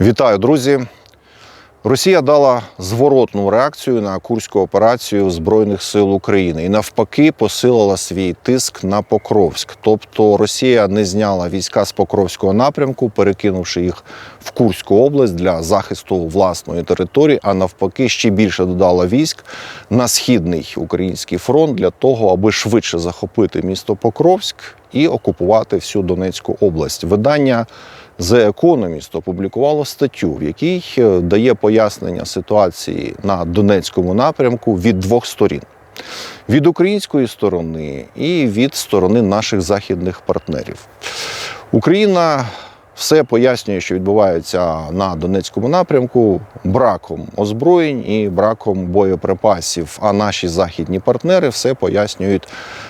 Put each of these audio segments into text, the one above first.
Вітаю, друзі! Росія дала зворотну реакцію на курську операцію Збройних сил України і навпаки посилила свій тиск на Покровськ. Тобто Росія не зняла війська з Покровського напрямку, перекинувши їх в Курську область для захисту власної території, а навпаки, ще більше додала військ на східний український фронт для того, аби швидше захопити місто Покровськ і окупувати всю Донецьку область. Видання The Economist опублікувало статтю, в якій е, дає пояснення ситуації на Донецькому напрямку від двох сторін: від української сторони і від сторони наших західних партнерів. Україна все пояснює, що відбувається на Донецькому напрямку браком озброєнь і браком боєприпасів. А наші західні партнери все пояснюють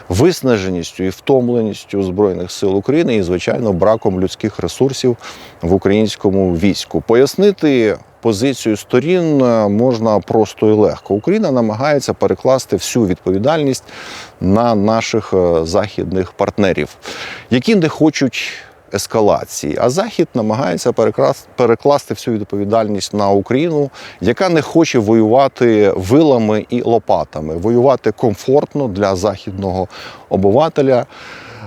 виснаженістю і втомленістю збройних сил України і, звичайно, браком людських ресурсів в українському війську. Пояснити. Позицію сторін можна просто і легко. Україна намагається перекласти всю відповідальність на наших е, західних партнерів, які не хочуть ескалації. А Захід намагається перекласти всю відповідальність на Україну, яка не хоче воювати вилами і лопатами, воювати комфортно для західного обивателя,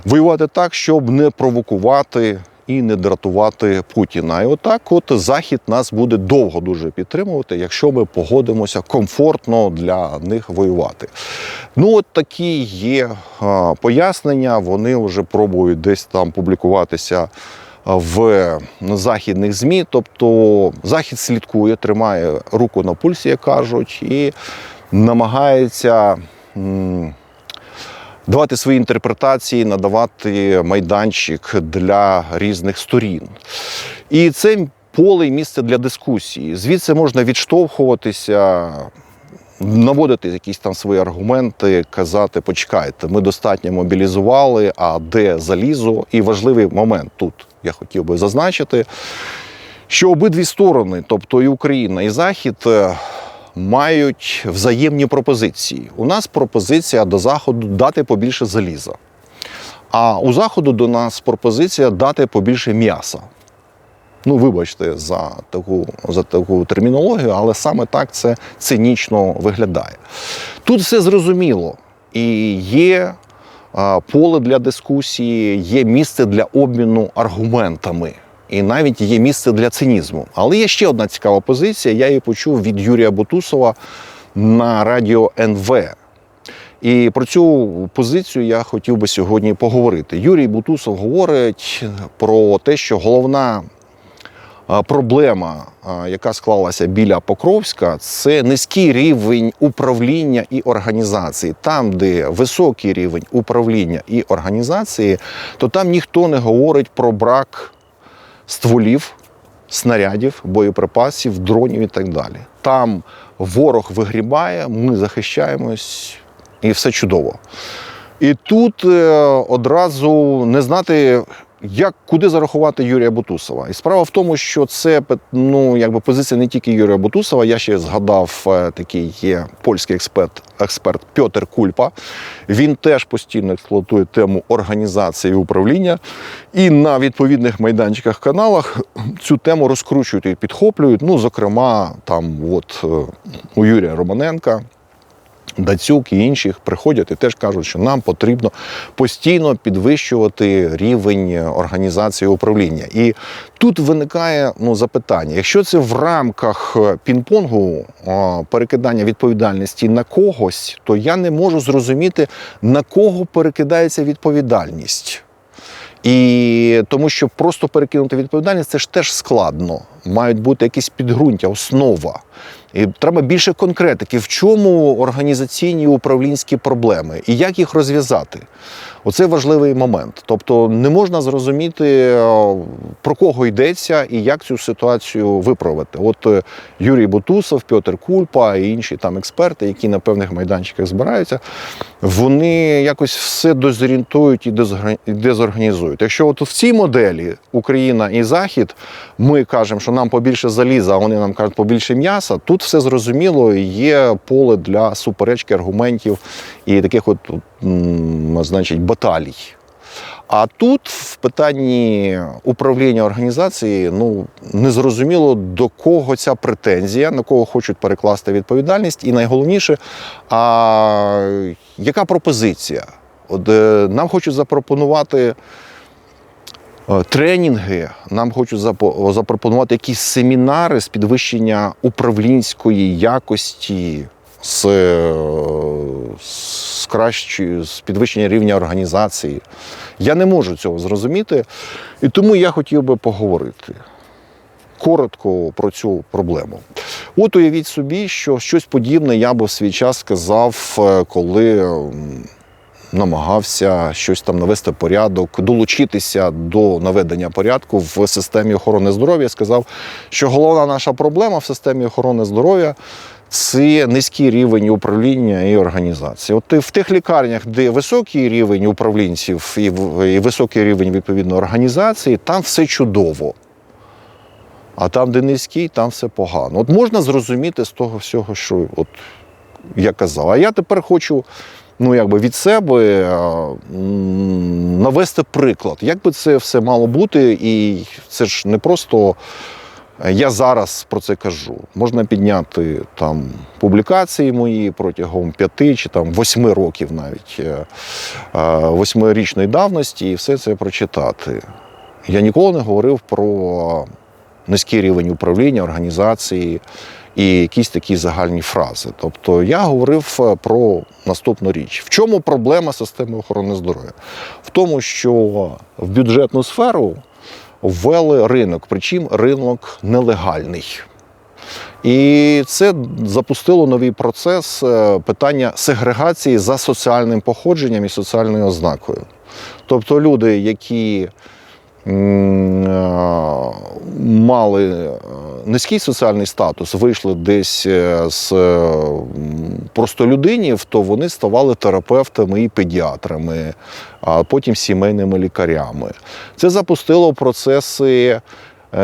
воювати так, щоб не провокувати. І не дратувати Путіна. І отак, от Захід нас буде довго дуже підтримувати, якщо ми погодимося комфортно для них воювати. Ну, от такі є пояснення. Вони вже пробують десь там публікуватися в західних ЗМІ. Тобто Захід слідкує, тримає руку на пульсі, як кажуть, і намагається. Давати свої інтерпретації, надавати майданчик для різних сторін. І це поле і місце для дискусії. Звідси можна відштовхуватися. Наводити якісь там свої аргументи, казати, почекайте, ми достатньо мобілізували, а де залізо? І важливий момент тут я хотів би зазначити, що обидві сторони, тобто і Україна, і Захід, мають взаємні пропозиції. У нас пропозиція до Заходу дати побільше заліза. А у Заходу до нас пропозиція дати побільше м'яса. Ну, вибачте за таку, за таку термінологію, але саме так це цинічно виглядає. Тут все зрозуміло. І є поле для дискусії, є місце для обміну аргументами. І навіть є місце для цинізму. Але є ще одна цікава позиція. Я її почув від Юрія Бутусова на радіо НВ. І про цю позицію я хотів би сьогодні поговорити. Юрій Бутусов говорить про те, що головна проблема, яка склалася біля Покровська, це низький рівень управління і організації. Там, де високий рівень управління і організації, то там ніхто не говорить про брак стволів, снарядів, боєприпасів, дронів і так далі. Там ворог вигрібає, ми захищаємось, і все чудово. І тут е, одразу не знати, як куди зарахувати Юрія Бутусова. І справа в тому, що це ну, якби позиція не тільки Юрія Бутусова. Я ще згадав е, такий є польський експерт, експерт Пьотер Кульпа. Він теж постійно експлуатує тему організації і управління. І на відповідних майданчиках каналах цю тему розкручують і підхоплюють. Ну, зокрема, там от е, у Юрія Романенка. Дацюк і інших приходять і теж кажуть, що нам потрібно постійно підвищувати рівень організації управління. І тут виникає ну, запитання: якщо це в рамках е, пінг-понгу перекидання відповідальності на когось, то я не можу зрозуміти, на кого перекидається відповідальність. І тому що просто перекинути відповідальність це ж теж складно. Мають бути якісь підґрунтя, основа. І треба більше конкретики, в чому організаційні управлінські проблеми і як їх розв'язати. Оце важливий момент. Тобто не можна зрозуміти, е, про кого йдеться і як цю ситуацію виправити. От е, Юрій Бутусов, Пьотр Кульпа і інші там експерти, які на певних майданчиках збираються, вони якось все дезорієнтують і дезорга- дезорганізують. Якщо от в цій моделі Україна і Захід, ми кажемо, що нам побільше заліза, а вони нам кажуть побільше м'яса, тут все зрозуміло, є поле для суперечки аргументів і таких от, значить, баталій. А тут в питанні управління організації ну незрозуміло до кого ця претензія, на кого хочуть перекласти відповідальність, і найголовніше, а яка пропозиція? От е, нам хочуть запропонувати. е, Тренінги нам хочуть запропонувати якісь семінари з підвищення управлінської якості, з, е, з кращою, з підвищення рівня організації. Я не можу цього зрозуміти, і тому я хотів би поговорити коротко про цю проблему. От уявіть собі, що щось подібне я би в свій час сказав, е, коли намагався щось там навести порядок, долучитися до наведення порядку в системі охорони здоров'я. Сказав, що головна наша проблема в системі охорони здоров'я. Це низький рівень управління і організації. От в тих лікарнях, де високий рівень управлінців і, високий рівень відповідно організації, там все чудово. А там, де низький, там все погано. От можна зрозуміти з того всього, що от я казав. А я тепер хочу ну, якби від себе навести приклад, як би це все мало бути, і це ж не просто. Я зараз про це кажу. Можна підняти там публікації мої протягом п'яти чи там восьми років навіть е, е, восьмирічної давності і все це прочитати. Я ніколи не говорив про низький рівень управління, організації і якісь такі загальні фрази. Тобто я говорив е, про наступну річ. В чому проблема системи охорони здоров'я? В тому, що в бюджетну сферу ввели ринок, причому ринок нелегальний. І це запустило новий процес е, питання сегрегації за соціальним походженням і соціальною ознакою. Тобто люди, які мали е, низький соціальний статус, вийшли десь е, з е, простолюдинів, то вони ставали терапевтами і педіатрами, а потім сімейними лікарями. Це запустило процеси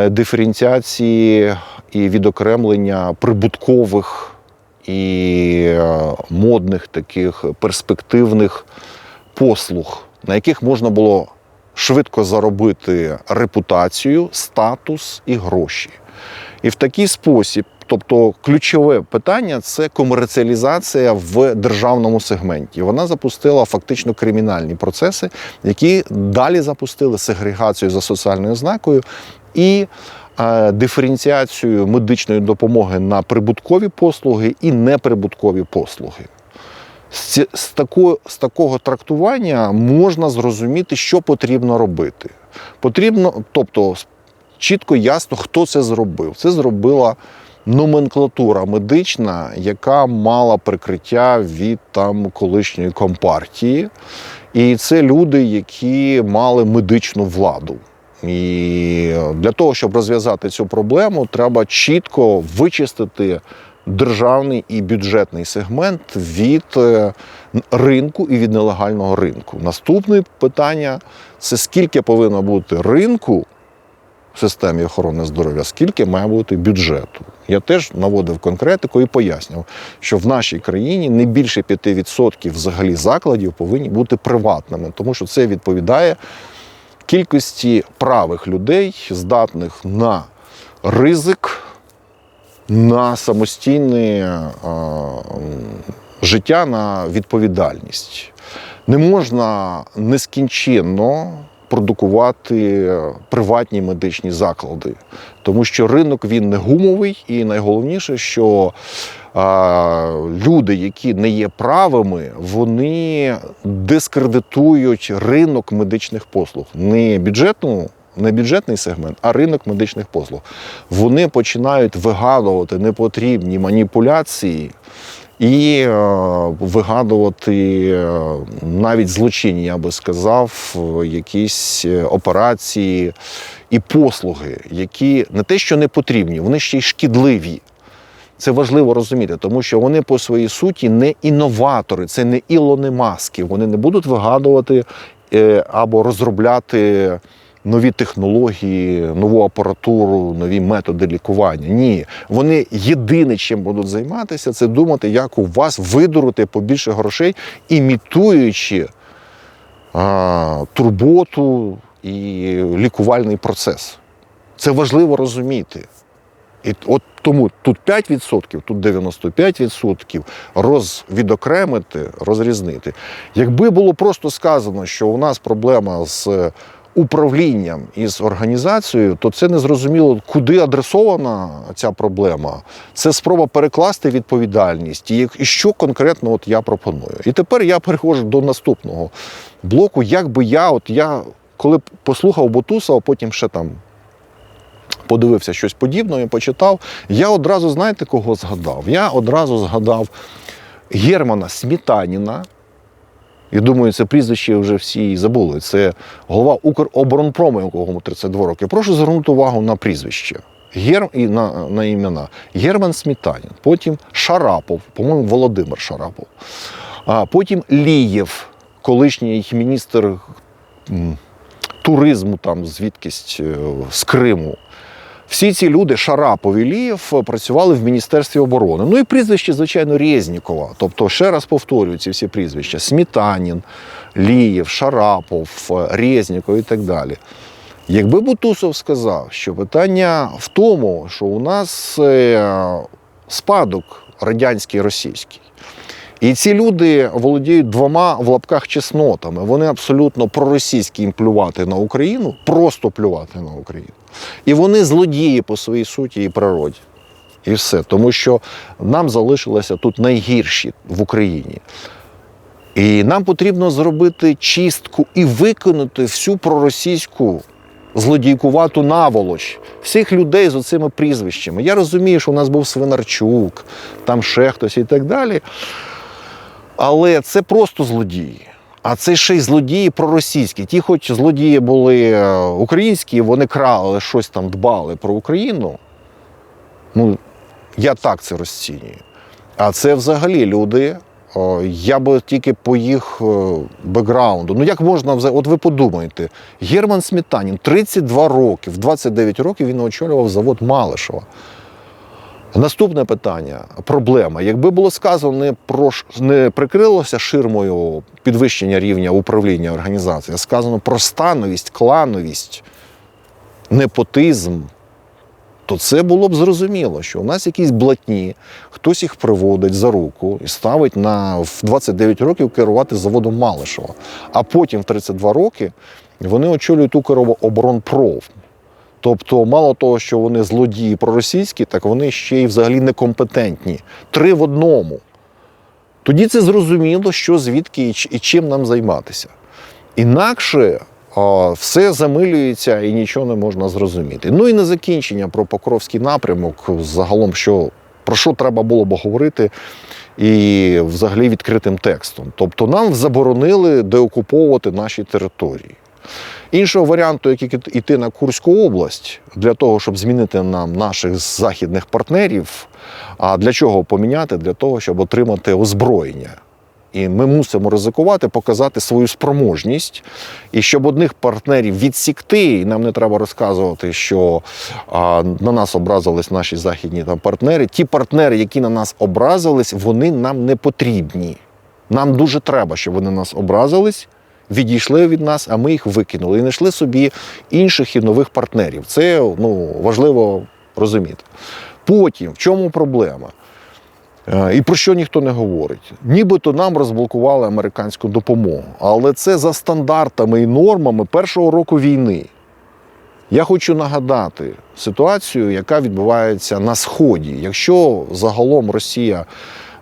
диференціації і відокремлення прибуткових і модних таких перспективних послуг, на яких можна було швидко заробити репутацію, статус і гроші. І в такий спосіб, тобто ключове питання це комерціалізація в державному сегменті. Вона запустила фактично кримінальні процеси, які далі запустили сегрегацію за соціальною ознакою і е, диференціацію медичної допомоги на прибуткові послуги і неприбуткові послуги. З, з, з такого трактування можна зрозуміти, що потрібно робити. Потрібно, тобто, чітко ясно, хто це зробив. Це зробила номенклатура медична, яка мала прикриття від там колишньої компартії. І це люди, які мали медичну владу. І для того, щоб розв'язати цю проблему, треба чітко вичистити державний і бюджетний сегмент від е, ринку і від нелегального ринку. Наступне питання це скільки повинно бути ринку в системі охорони здоров'я, скільки має бути бюджету. Я теж наводив конкретику і пояснював, що в нашій країні не більше 5% взагалі закладів повинні бути приватними, тому що це відповідає кількості правих людей, здатних на ризик, на самостійне е, життя, на відповідальність. Не можна нескінченно продукувати приватні медичні заклади, тому що ринок він не гумовий, і найголовніше, що а, люди, які не є правими, вони дискредитують ринок медичних послуг, не бюджетну. Не бюджетний сегмент, а ринок медичних послуг. Вони починають вигадувати непотрібні маніпуляції і е, вигадувати е, навіть злочинні, я би сказав, е, якісь операції і послуги, які не те, що не потрібні, вони ще й шкідливі. Це важливо розуміти, тому що вони по своїй суті не інноватори, це не Ілони Маски. Вони не будуть вигадувати або розробляти нові технології, нову апаратуру, нові методи лікування. Ні, вони єдине, чим будуть займатися, це думати, як у вас видурити побільше грошей, імітуючи а, турботу і лікувальний процес. Це важливо розуміти. І от тому тут 5%, тут 95%, роз, відокремити, розрізнити. Якби було просто сказано, що у нас проблема з управлінням і з організацією, то це не зрозуміло, куди адресована ця проблема. Це спроба перекласти відповідальність і, що конкретно от я пропоную. І тепер я переходжу до наступного блоку. Як би я, от я коли послухав Бутуса, а потім ще там подивився щось подібне почитав. Я одразу, знаєте, кого згадав? Я одразу згадав Германа Смітаніна. І думаю, це прізвище вже всі забули. Це голова Укроборонпрому, якому 32 роки. Прошу звернути увагу на прізвище. Гер... і на, на імена. Герман Смітанін, потім Шарапов, по-моєму, Володимир Шарапов. А потім Лієв, колишній міністр туризму, там звідкись е, з Криму. Всі ці люди, Шарапов і Лієв, працювали в Міністерстві оборони. Ну і прізвище, звичайно, Резнікова. Тобто, ще раз повторюю ці всі прізвища: Смітанін, Лієв, Шарапов, Резніков і так далі. Якби Бутусов сказав, що питання в тому, що у нас е, спадок радянський російський. І ці люди володіють двома в лапках чеснотами. Вони абсолютно проросійські їм плювати на Україну, просто плювати на Україну. І вони злодії по своїй суті і природі. І все. Тому що нам залишилося тут найгірші в Україні. І нам потрібно зробити чистку і виконати всю проросійську злодійкувату наволоч всіх людей з оцими прізвищами. Я розумію, що у нас був Свинарчук, там ще хтось і так далі. Але це просто злодії. А це ще й злодії проросійські. Ті, хоч злодії були е, українські, вони крали щось там дбали про Україну. Ну, я так це розцінюю. А це взагалі люди. Я би тільки по їх е, бекграунду. Ну як можна От ви подумайте, Герман Смітанін 32 роки, в 29 років він очолював завод Малишева. Наступне питання, проблема. Якби було сказано, не про не прикрилося ширмою підвищення рівня управління організації, а сказано про становість, клановість, непотизм, то це було б зрозуміло, що у нас якісь блатні, хтось їх приводить за руку і ставить на в 29 років керувати заводом Малишева. А потім в 32 роки вони очолюють Укроборонпром. Тобто, мало того, що вони злодії проросійські, так вони ще й взагалі некомпетентні. Три в одному. Тоді це зрозуміло, що звідки і чим нам займатися. Інакше а, все замилюється і нічого не можна зрозуміти. Ну і на закінчення про Покровський напрямок, загалом, що, про що треба було б говорити, і взагалі відкритим текстом. Тобто нам заборонили деокуповувати наші території. Іншого варіанту, як іти на Курську область для того, щоб змінити нам наших західних партнерів. А для чого поміняти? Для того, щоб отримати озброєння. І ми мусимо ризикувати, показати свою спроможність. І щоб одних партнерів відсікти, і нам не треба розказувати, що а, на нас образились наші західні там партнери. Ті партнери, які на нас образились, вони нам не потрібні. Нам дуже треба, щоб вони нас образились, відійшли від нас, а ми їх викинули і знайшли собі інших і нових партнерів. Це ну, важливо розуміти. Потім, в чому проблема? Е, І про що ніхто не говорить? Нібито нам розблокували американську допомогу, але це за стандартами і нормами першого року війни. Я хочу нагадати ситуацію, яка відбувається на Сході. Якщо загалом Росія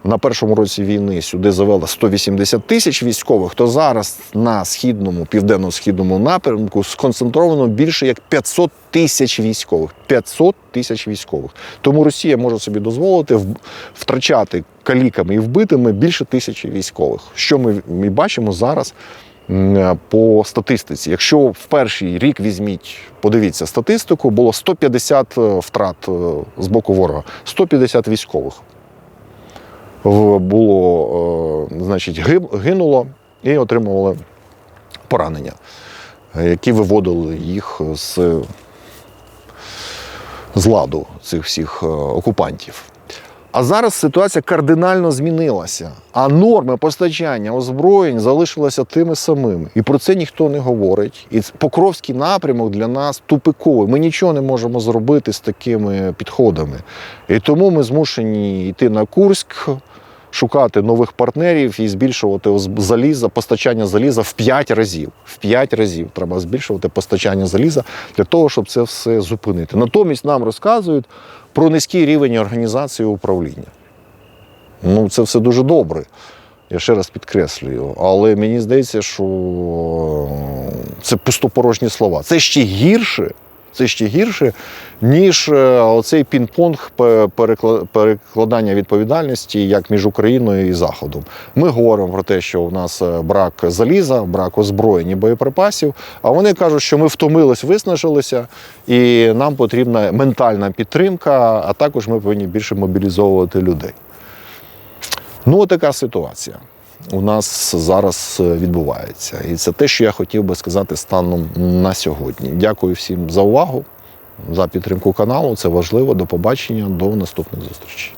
на першому році війни сюди завела 180 тисяч військових, то зараз на східному, південно-східному напрямку сконцентровано більше як 500 тисяч військових. 500 тисяч військових. Тому Росія може собі дозволити втрачати каліками і вбитими більше тисячі військових. Що ми, ми бачимо зараз по статистиці. Якщо в перший рік візьміть, подивіться статистику, було 150 е, втрат е, з боку ворога, 150 військових було, е, значить, гинуло і отримували поранення, які виводили їх з, з ладу цих всіх е, окупантів. А зараз ситуація кардинально змінилася. А норми постачання озброєнь залишилися тими самими. І про це ніхто не говорить. І Покровський напрямок для нас тупиковий. Ми нічого не можемо зробити з такими підходами. І тому ми змушені йти на Курськ, шукати нових партнерів і збільшувати заліза, постачання заліза в 5 разів. В 5 разів треба збільшувати постачання заліза для того, щоб це все зупинити. Натомість нам розказують про низький рівень організації управління. Ну, це все дуже добре. Я ще раз підкреслюю. Але мені здається, що це пустопорожні слова. Це ще гірше. Це ще гірше, ніж е, оцей пінг-понг перекладання відповідальності як між Україною і Заходом. Ми говоримо про те, що у нас е, брак заліза, брак озброєнь і боєприпасів. А вони кажуть, що ми втомились, виснажилися, і нам потрібна ментальна підтримка, а також ми повинні більше мобілізовувати людей. Ну, така ситуація у нас зараз е, відбувається. І це те, що я хотів би сказати станом на сьогодні. Дякую всім за увагу, за підтримку каналу. Це важливо. До побачення, до наступних зустрічей.